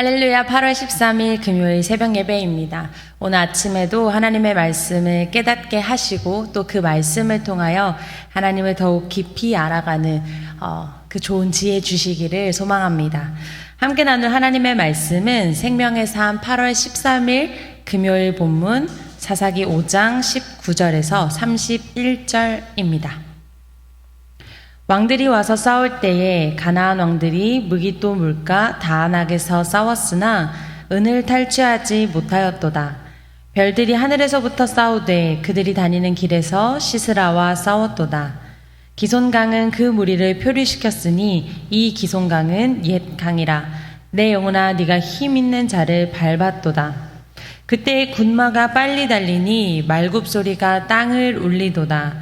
할렐루야 8월 13일 금요일 새벽 예배입니다. 오늘 아침에도 하나님의 말씀을 깨닫게 하시고 또 그 말씀을 통하여 하나님을 더욱 깊이 알아가는 어, 그 좋은 지혜 주시기를 소망합니다. 함께 나눌 하나님의 말씀은 생명의 삶 8월 13일 금요일 본문 사사기 5장 19절에서 31절입니다. 왕들이 와서 싸울 때에 가나안 왕들이 무기또 물가 다안악에서 싸웠으나 은을 탈취하지 못하였도다. 별들이 하늘에서부터 싸우되 그들이 다니는 길에서 시스라와 싸웠도다. 기손강은 그 무리를 표류시켰으니 이 기손강은 옛 강이라. 내 영혼아 네가 힘 있는 자를 밟았도다. 그때 군마가 빨리 달리니 말굽 소리가 땅을 울리도다.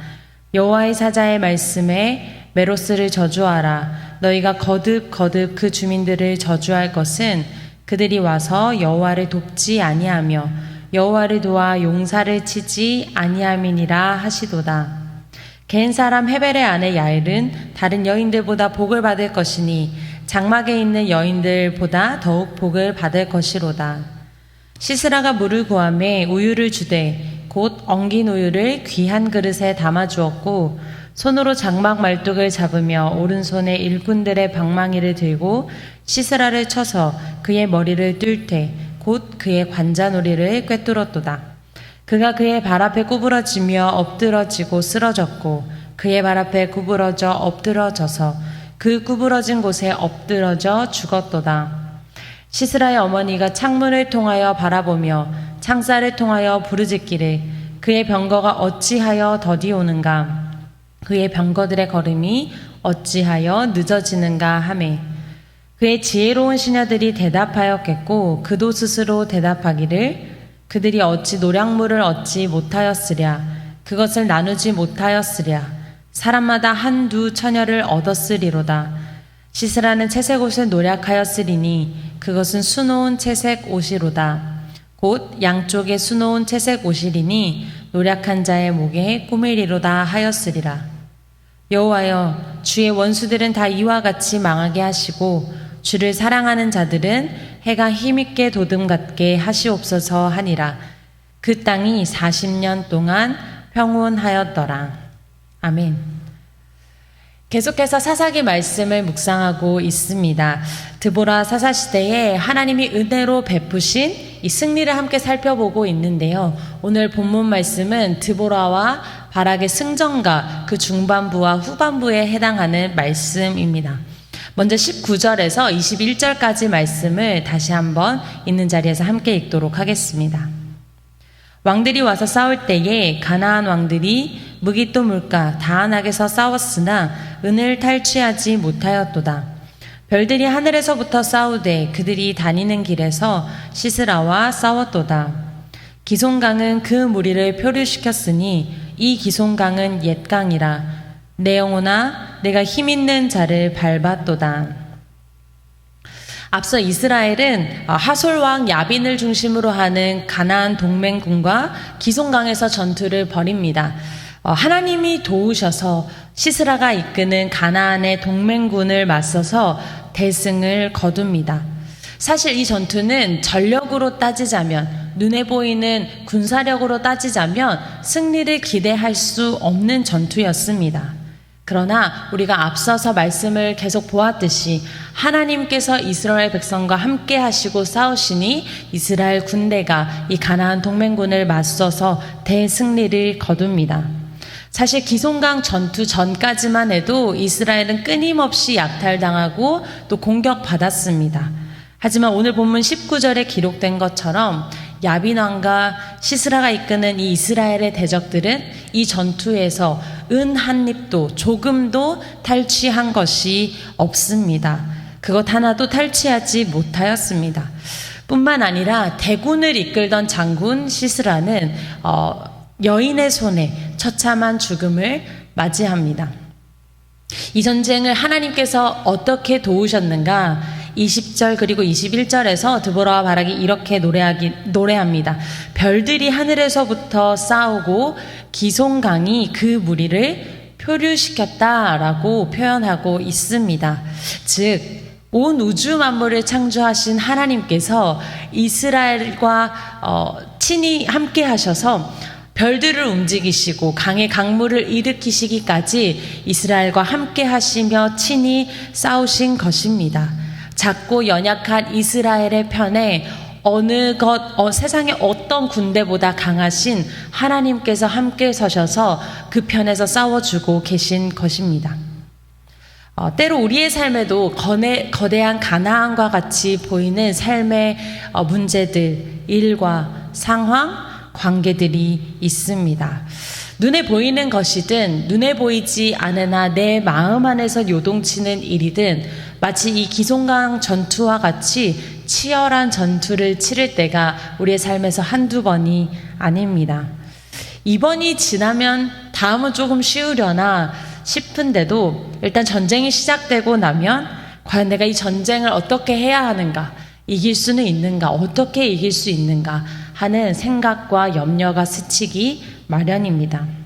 여호와의 사자의 말씀에 메로스를 저주하라. 너희가 거듭 거듭 그 주민들을 저주할 것은 그들이 와서 여호와를 돕지 아니하며 여호와를 도와 용사를 치지 아니함이니라 하시도다. 갠 사람 헤벨의 아내 야엘은 다른 여인들보다 복을 받을 것이니 장막에 있는 여인들보다 더욱 복을 받을 것이로다. 시스라가 물을 구함에 우유를 주되 곧 엉긴 우유를 귀한 그릇에 담아 주었고 손으로 장막 말뚝을 잡으며 오른손에 일꾼들의 방망이를 들고 시스라를 쳐서 그의 머리를 뚫되 곧 그의 관자놀이를 꿰뚫었도다. 그가 그의 발 앞에 구부러지며 엎드러지고 쓰러졌고 그의 발 앞에 구부러져 엎드러져서 그 구부러진 곳에 엎드러져 죽었도다. 시스라의 어머니가 창문을 통하여 바라보며 창살을 통하여 부르짖기를 그의 병거가 어찌하여 더디 오는가 그의 병거들의 걸음이 어찌하여 늦어지는가 하매 그의 지혜로운 시녀들이 대답하였겠고 그도 스스로 대답하기를 그들이 어찌 노량물을 얻지 못하였으랴? 그것을 나누지 못하였으랴? 사람마다 한두 처녀를 얻었으리로다. 시스라는 채색 옷을 노략하였으리니 그것은 수놓은 채색 옷이로다. 곧 양쪽에 수놓은 채색 옷이리니 노략한 자의 목에 꾸미리로다 하였으리라 여호와여 주의 원수들은 다 이와 같이 망하게 하시고 주를 사랑하는 자들은 해가 힘있게 도듬 같게 하시옵소서 하니라 그 땅이 40년 동안 평온하였더라 아멘 계속해서 사사기 말씀을 묵상하고 있습니다. 드보라 사사 시대에 하나님이 은혜로 베푸신 이 승리를 함께 살펴보고 있는데요. 오늘 본문 말씀은 드보라와 바락의 승전가 그 중반부와 후반부에 해당하는 말씀입니다. 먼저 19절에서 21절까지 말씀을 다시 한번 있는 자리에서 함께 읽도록 하겠습니다. 왕들이 와서 싸울 때에 가나안 왕들이 무기또 물가 다안악에서 싸웠으나 은을 탈취하지 못하였도다. 별들이 하늘에서부터 싸우되 그들이 다니는 길에서 시스라와 싸웠도다. 기손강은 그 무리를 표류시켰으니 이 기손강은 옛 강이라 내 영혼아 내가 힘 있는 자를 밟았도다. 앞서 이스라엘은 하솔 왕 야빈을 중심으로 하는 가나안 동맹군과 기손강에서 전투를 벌입니다. 어, 하나님이 도우셔서 시스라가 이끄는 가나안의 동맹군을 맞서서 대승을 거둡니다. 사실 이 전투는 전력으로 따지자면 눈에 보이는 군사력으로 따지자면 승리를 기대할 수 없는 전투였습니다. 그러나 우리가 앞서서 말씀을 계속 보았듯이 하나님께서 이스라엘 백성과 함께 하시고 싸우시니 이스라엘 군대가 이 가나안 동맹군을 맞서서 대승리를 거둡니다. 사실 기송강 전투 전까지만 해도 이스라엘은 끊임없이 약탈당하고 또 공격받았습니다. 하지만 오늘 본문 19절에 기록된 것처럼 야빈 왕과 시스라가 이끄는 이 이스라엘의 대적들은 이 전투에서 은한 립도 조금도 탈취한 것이 없습니다. 그것 하나도 탈취하지 못하였습니다. 뿐만 아니라 대군을 이끌던 장군 시스라는 어, 여인의 손에 처참한 죽음을 맞이합니다. 이 전쟁을 하나님께서 어떻게 도우셨는가? 20절 그리고 21절에서 드보라와 바락이 이렇게 노래하기, 노래합니다. 별들이 하늘에서부터 싸우고 기송강이 그 무리를 표류시켰다라고 표현하고 있습니다. 즉, 온 우주 만물을 창조하신 하나님께서 이스라엘과 어, 친히 함께 하셔서 별들을 움직이시고 강의 강물을 일으키시기까지 이스라엘과 함께 하시며 친히 싸우신 것입니다. 작고 연약한 이스라엘의 편에 어느 것, 어, 세상의 어떤 군대보다 강하신 하나님께서 함께 서셔서 그 편에서 싸워주고 계신 것입니다. 어, 때로 우리의 삶에도 거대, 거대한 가나안과 같이 보이는 삶의 어, 문제들, 일과 상황, 관계들이 있습니다. 눈에 보이는 것이든 눈에 보이지 않으나 내 마음 안에서 요동치는 일이든 마치 이 기송강 전투와 같이 치열한 전투를 치를 때가 우리의 삶에서 한두 번이 아닙니다. 이번이 지나면 다음은 조금 쉬우려나 싶은데도 일단 전쟁이 시작되고 나면 과연 내가 이 전쟁을 어떻게 해야 하는가, 이길 수는 있는가, 어떻게 이길 수 있는가 하는 생각과 염려가 스치기 마련입니다.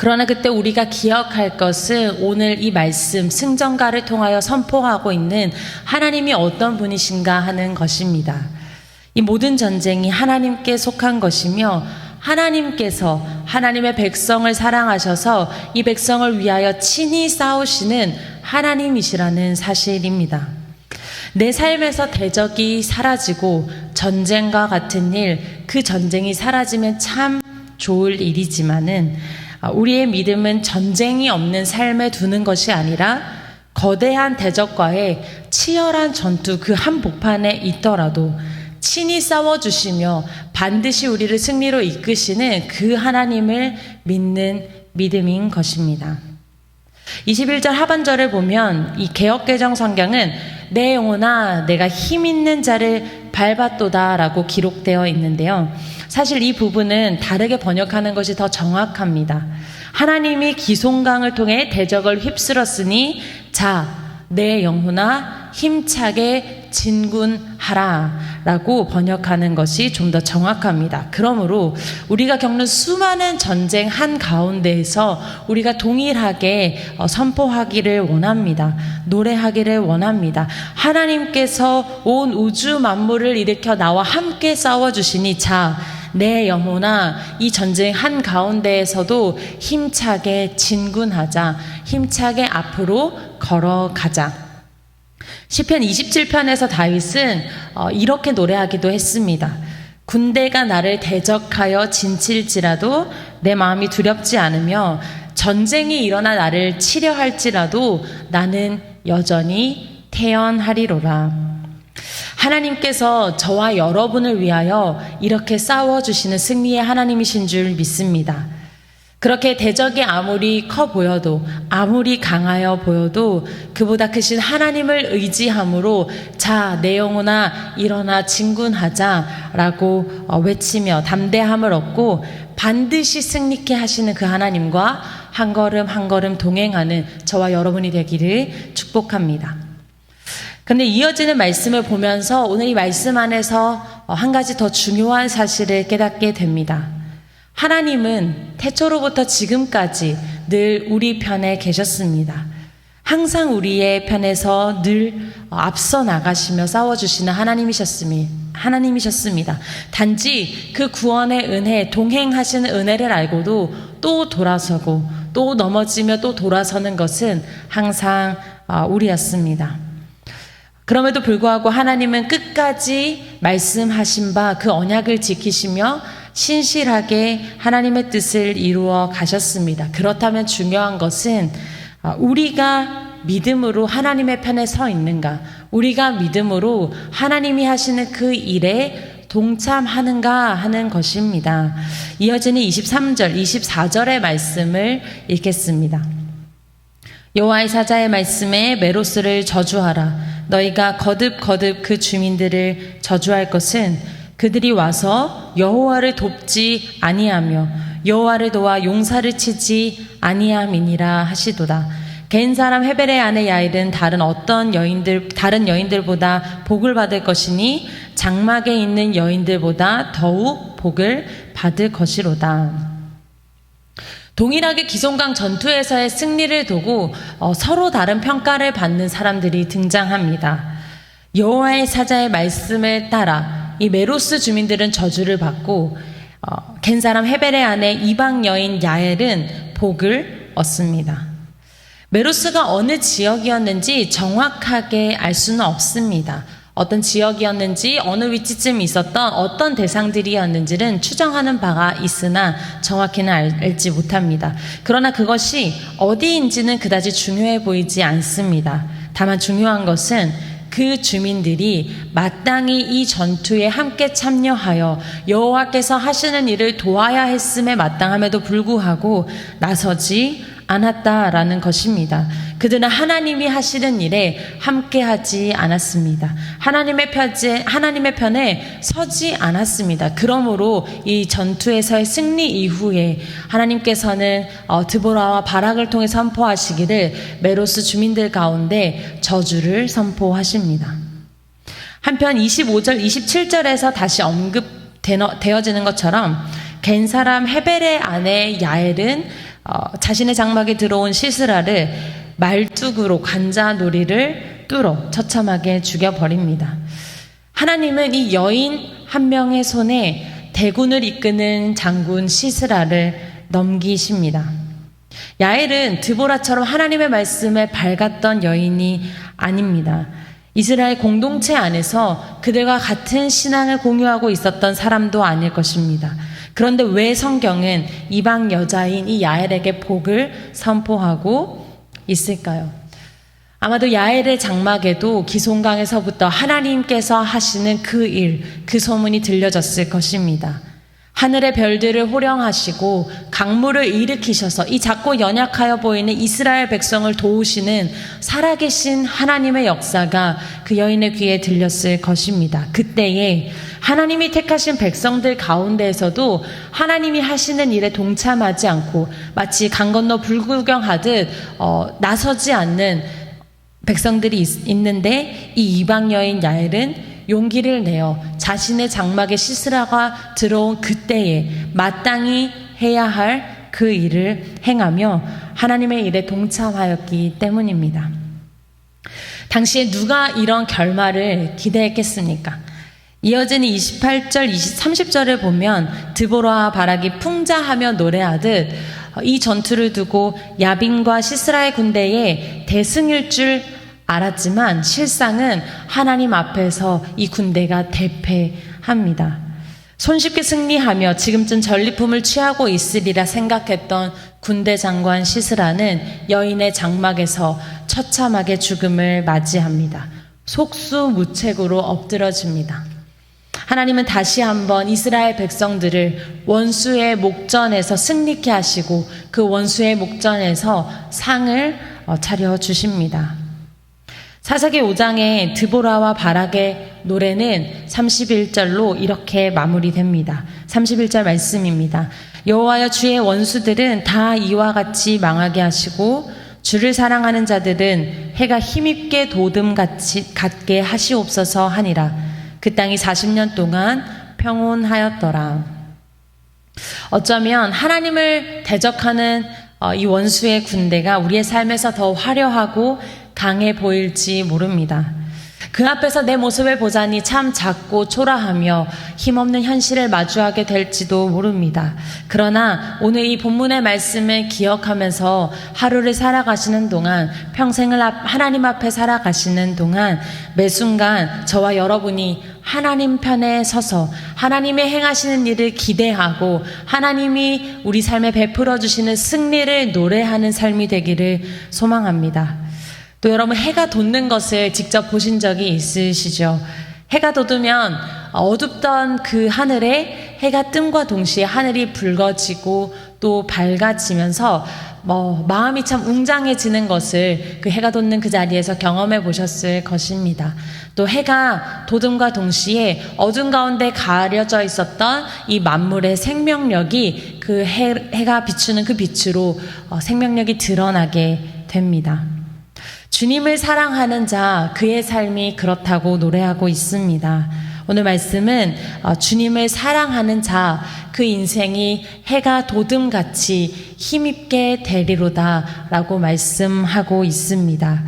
그러나 그때 우리가 기억할 것은 오늘 이 말씀 승전가를 통하여 선포하고 있는 하나님이 어떤 분이신가 하는 것입니다. 이 모든 전쟁이 하나님께 속한 것이며 하나님께서 하나님의 백성을 사랑하셔서 이 백성을 위하여 친히 싸우시는 하나님이시라는 사실입니다. 내 삶에서 대적이 사라지고 전쟁과 같은 일, 그 전쟁이 사라지면 참 좋을 일이지만은 우리의 믿음은 전쟁이 없는 삶에 두는 것이 아니라 거대한 대적과의 치열한 전투 그 한복판에 있더라도 친히 싸워주시며 반드시 우리를 승리로 이끄시는 그 하나님을 믿는 믿음인 것입니다. 21절 하반절을 보면 이 개혁개정 성경은 내 영혼아 내가 힘 있는 자를 밟았도다 라고 기록되어 있는데요. 사실 이 부분은 다르게 번역하는 것이 더 정확합니다. 하나님이 기송강을 통해 대적을 휩쓸었으니 자, 내 영혼아 힘차게 진군하라 라고 번역하는 것이 좀 더 정확합니다. 그러므로 우리가 겪는 수많은 전쟁 한 가운데에서 우리가 동일하게 어, 선포하기를 원합니다. 노래하기를 원합니다. 하나님께서 온 우주 만물을 일으켜 나와 함께 싸워주시니 자, 내 영혼아 이 전쟁 한 가운데에서도 힘차게 진군하자. 힘차게 앞으로 걸어가자. 시편 27편에서 다윗은 어, 이렇게 노래하기도 했습니다. 군대가 나를 대적하여 진칠지라도 내 마음이 두렵지 않으며 전쟁이 일어나 나를 치려 할지라도 나는 여전히 태연하리로라. 하나님께서 저와 여러분을 위하여 이렇게 싸워주시는 승리의 하나님이신 줄 믿습니다. 그렇게 대적이 아무리 커 보여도 아무리 강하여 보여도 그보다 크신 하나님을 의지함으로 자 내 영혼아 일어나 진군하자 라고 어, 외치며 담대함을 얻고 반드시 승리케 하시는 그 하나님과 한 걸음 한 걸음 동행하는 저와 여러분이 되기를 축복합니다. 근데 이어지는 말씀을 보면서 오늘 이 말씀 안에서 어, 한 가지 더 중요한 사실을 깨닫게 됩니다. 하나님은 태초로부터 지금까지 늘 우리 편에 계셨습니다. 항상 우리의 편에서 늘 앞서 나가시며 싸워주시는 하나님이셨습니다. 하나님이셨습니다. 단지 그 구원의 은혜, 동행하시는 은혜를 알고도 또 돌아서고 또 넘어지며 또 돌아서는 것은 항상 아, 우리였습니다. 그럼에도 불구하고 하나님은 끝까지 말씀하신 바 그 언약을 지키시며 신실하게 하나님의 뜻을 이루어 가셨습니다. 그렇다면 중요한 것은 아, 우리가 믿음으로 하나님의 편에 서 있는가, 우리가 믿음으로 하나님이 하시는 그 일에 동참하는가 하는 것입니다. 이어지는 23절, 24절의 말씀을 읽겠습니다. 여호와의 사자의 말씀에 메로스를 저주하라. 너희가 거듭 거듭 그 주민들을 저주할 것은 그들이 와서 여호와를 돕지 아니하며 여호와를 도와 용사를 치지 아니함이니라 하시도다. 개인 사람 헤벨의 아내 야일은 다른 어떤 여인들 다른 여인들보다 복을 받을 것이니 장막에 있는 여인들보다 더욱 복을 받을 것이로다. 동일하게 기송강 전투에서의 승리를 두고 어, 서로 다른 평가를 받는 사람들이 등장합니다. 여호와의 사자의 말씀을 따라 이 메로스 주민들은 저주를 받고 어, 겐 사람 헤벨의 아내 이방 여인 야엘은 복을 얻습니다. 메로스가 어느 지역이었는지 정확하게 알 수는 없습니다. 어떤 지역이었는지 어느 위치쯤 있었던 어떤 대상들이었는지는 추정하는 바가 있으나 정확히는 알, 알지 못합니다. 그러나 그것이 어디인지는 그다지 중요해 보이지 않습니다. 다만 중요한 것은 그 주민들이 마땅히 이 전투에 함께 참여하여 여호와께서 하시는 일을 도와야 했음에 마땅함에도 불구하고 나서지 않았다라는 것입니다. 그들은 하나님이 하시는 일에 함께하지 않았습니다. 하나님의 편에 하나님의 편에 서지 않았습니다. 그러므로 이 전투에서의 승리 이후에 하나님께서는 어, 드보라와 바락을 통해 선포하시기를 메로스 주민들 가운데 저주를 선포하십니다. 한편 25절, 27절에서 다시 언급되어지는 것처럼 겐 사람 헤벨의 아내 야엘은 어, 자신의 장막에 들어온 시스라를 말뚝으로 관자놀이를 뚫어 처참하게 죽여버립니다. 하나님은 이 여인 한 명의 손에 대군을 이끄는 장군 시스라를 넘기십니다. 야엘은 드보라처럼 하나님의 말씀에 밝았던 여인이 아닙니다. 이스라엘 공동체 안에서 그들과 같은 신앙을 공유하고 있었던 사람도 아닐 것입니다. 그런데 왜 성경은 이방 여자인 이 야엘에게 복을 선포하고 있을까요? 아마도 야엘의 장막에도 기송강에서부터 하나님께서 하시는 그 일, 그 소문이 들려졌을 것입니다. 하늘의 별들을 호령하시고 강물을 일으키셔서 이 작고 연약하여 보이는 이스라엘 백성을 도우시는 살아계신 하나님의 역사가 그 여인의 귀에 들렸을 것입니다. 그때에 하나님이 택하신 백성들 가운데에서도 하나님이 하시는 일에 동참하지 않고 마치 강 건너 불구경하듯 어, 나서지 않는 백성들이 있, 있는데 이 이방 여인 야엘은 용기를 내어 자신의 장막에 시스라가 들어온 그때에 마땅히 해야 할 그 일을 행하며 하나님의 일에 동참하였기 때문입니다. 당시에 누가 이런 결말을 기대했겠습니까? 이어지는 28절, 30절을 보면 드보라와 바락이 풍자하며 노래하듯 이 전투를 두고 야빈과 시스라의 군대에 대승일 줄 알았지만 실상은 하나님 앞에서 이 군대가 대패합니다. 손쉽게 승리하며 지금쯤 전리품을 취하고 있으리라 생각했던 군대 장관 시스라는 여인의 장막에서 처참하게 죽음을 맞이합니다. 속수무책으로 엎드러집니다. 하나님은 다시 한번 이스라엘 백성들을 원수의 목전에서 승리케 하시고 그 원수의 목전에서 상을 차려 주십니다. 사사기 5장의 드보라와 바락의 노래는 31절로 이렇게 마무리됩니다. 31절 말씀입니다. 여호와여 주의 원수들은 다 이와 같이 망하게 하시고 주를 사랑하는 자들은 해가 힘있게 도듬같이 갖게 하시옵소서 하니라. 그 땅이 40년 동안 평온하였더라. 어쩌면 하나님을 대적하는 어, 이 원수의 군대가 우리의 삶에서 더 화려하고 강해 보일지 모릅니다. 그 앞에서 내 모습을 보자니 참 작고 초라하며 힘없는 현실을 마주하게 될지도 모릅니다. 그러나 오늘 이 본문의 말씀을 기억하면서 하루를 살아가시는 동안 평생을 하나님 앞에 살아가시는 동안 매 순간 저와 여러분이 하나님 편에 서서 하나님의 행하시는 일을 기대하고 하나님이 우리 삶에 베풀어 주시는 승리를 노래하는 삶이 되기를 소망합니다. 또 여러분 해가 돋는 것을 직접 보신 적이 있으시죠? 해가 돋으면 어둡던 그 하늘에 해가 뜸과 동시에 하늘이 붉어지고 또 밝아지면서 뭐 마음이 참 웅장해지는 것을 그 해가 돋는 그 자리에서 경험해 보셨을 것입니다. 또 해가 돋음과 동시에 어둠 가운데 가려져 있었던 이 만물의 생명력이 그 해, 해가 비추는 그 빛으로 어, 생명력이 드러나게 됩니다. 주님을 사랑하는 자, 그의 삶이 그렇다고 노래하고 있습니다. 오늘 말씀은 어, 주님을 사랑하는 자, 그 인생이 해가 돋음같이 힘있게 되리로다 라고 말씀하고 있습니다.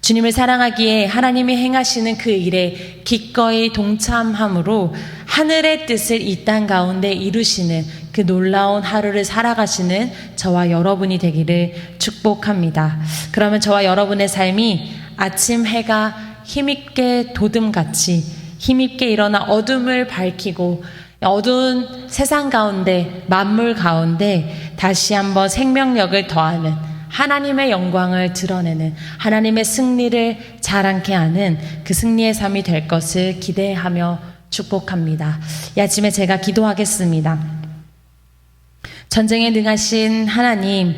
주님을 사랑하기에 하나님이 행하시는 그 일에 기꺼이 동참함으로 하늘의 뜻을 이 땅 가운데 이루시는 그 놀라운 하루를 살아가시는 저와 여러분이 되기를 축복합니다. 그러면 저와 여러분의 삶이 아침 해가 힘있게 돋음같이 힘있게 일어나 어둠을 밝히고 어두운 세상 가운데 만물 가운데 다시 한번 생명력을 더하는 하나님의 영광을 드러내는 하나님의 승리를 자랑케 하는 그 승리의 삶이 될 것을 기대하며 축복합니다. 이 아침에 제가 기도하겠습니다. 전쟁에 능하신 하나님,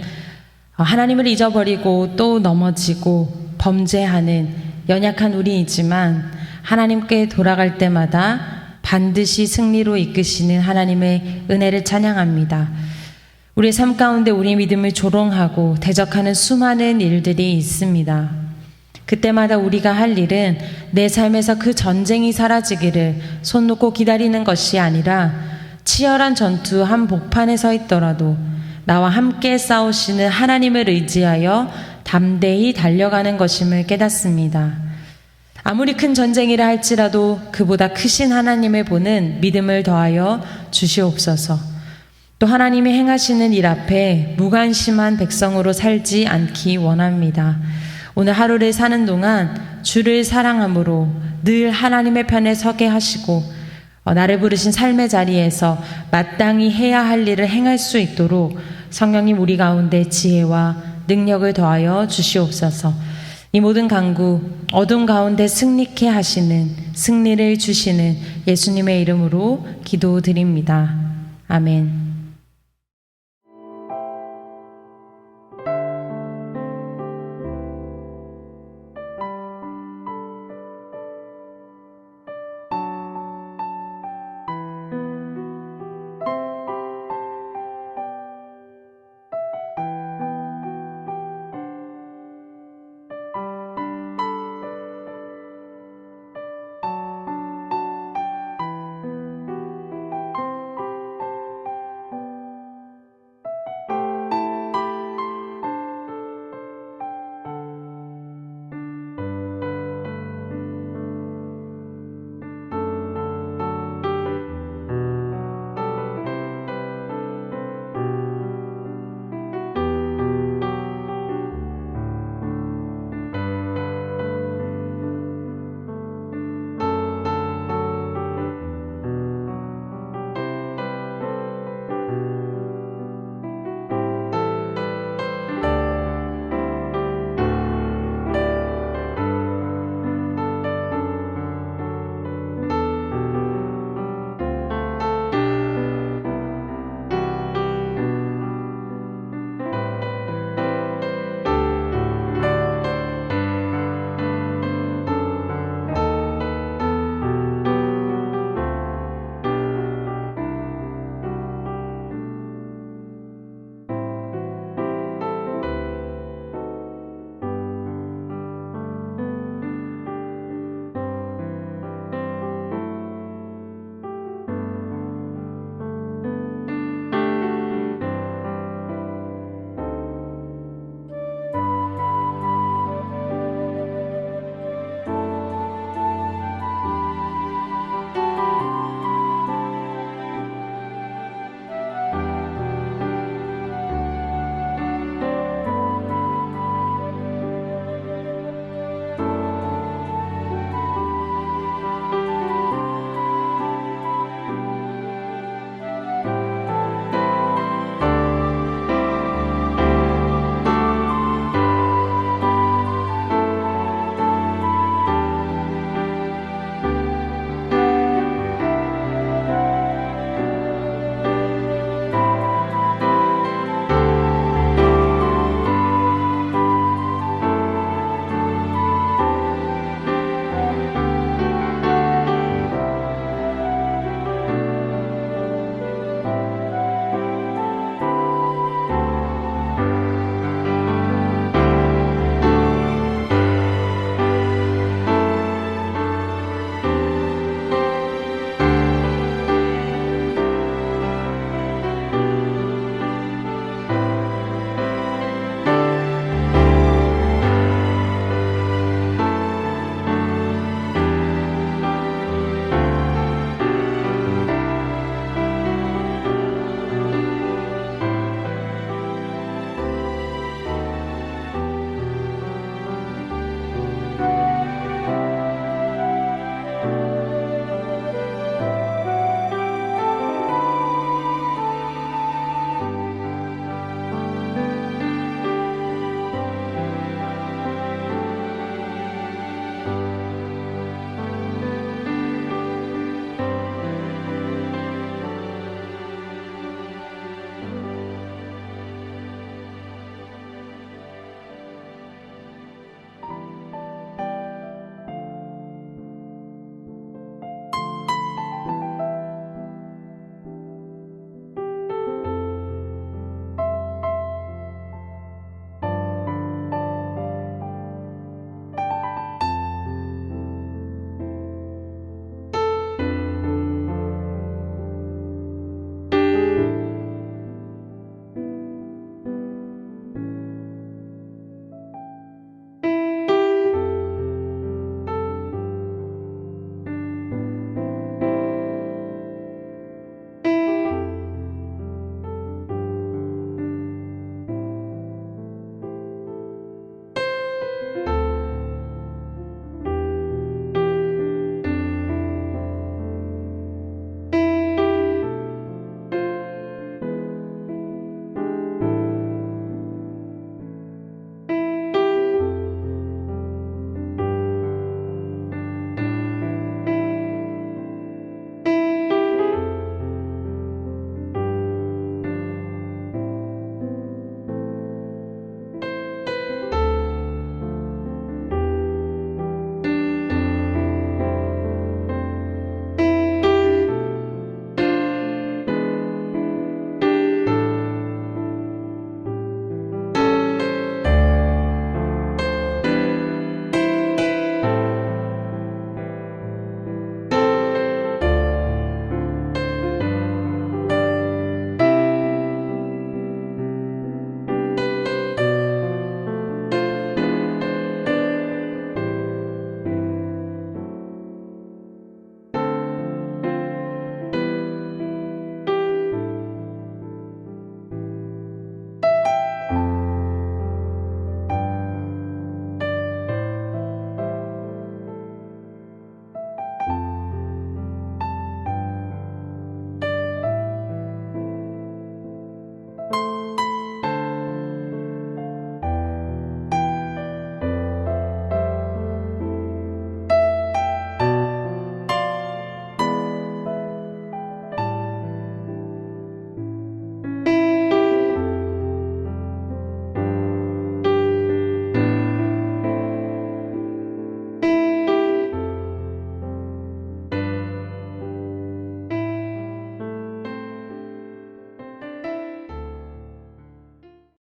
어, 하나님을 잊어버리고 또 넘어지고 범죄하는 연약한 우리이지만 하나님께 돌아갈 때마다 반드시 승리로 이끄시는 하나님의 은혜를 찬양합니다. 우리의 삶 가운데 우리 믿음을 조롱하고 대적하는 수많은 일들이 있습니다. 그때마다 우리가 할 일은 내 삶에서 그 전쟁이 사라지기를 손 놓고 기다리는 것이 아니라 치열한 전투 한 복판에 서 있더라도 나와 함께 싸우시는 하나님을 의지하여 담대히 달려가는 것임을 깨닫습니다. 아무리 큰 전쟁이라 할지라도 그보다 크신 하나님을 보는 믿음을 더하여 주시옵소서. 또 하나님이 행하시는 일 앞에 무관심한 백성으로 살지 않기 원합니다. 오늘 하루를 사는 동안 주를 사랑함으로 늘 하나님의 편에 서게 하시고 어, 나를 부르신 삶의 자리에서 마땅히 해야 할 일을 행할 수 있도록 성령님 우리 가운데 지혜와 능력을 더하여 주시옵소서. 이 모든 강구 어둠 가운데 승리케 하시는 승리를 주시는 예수님의 이름으로 기도드립니다. 아멘.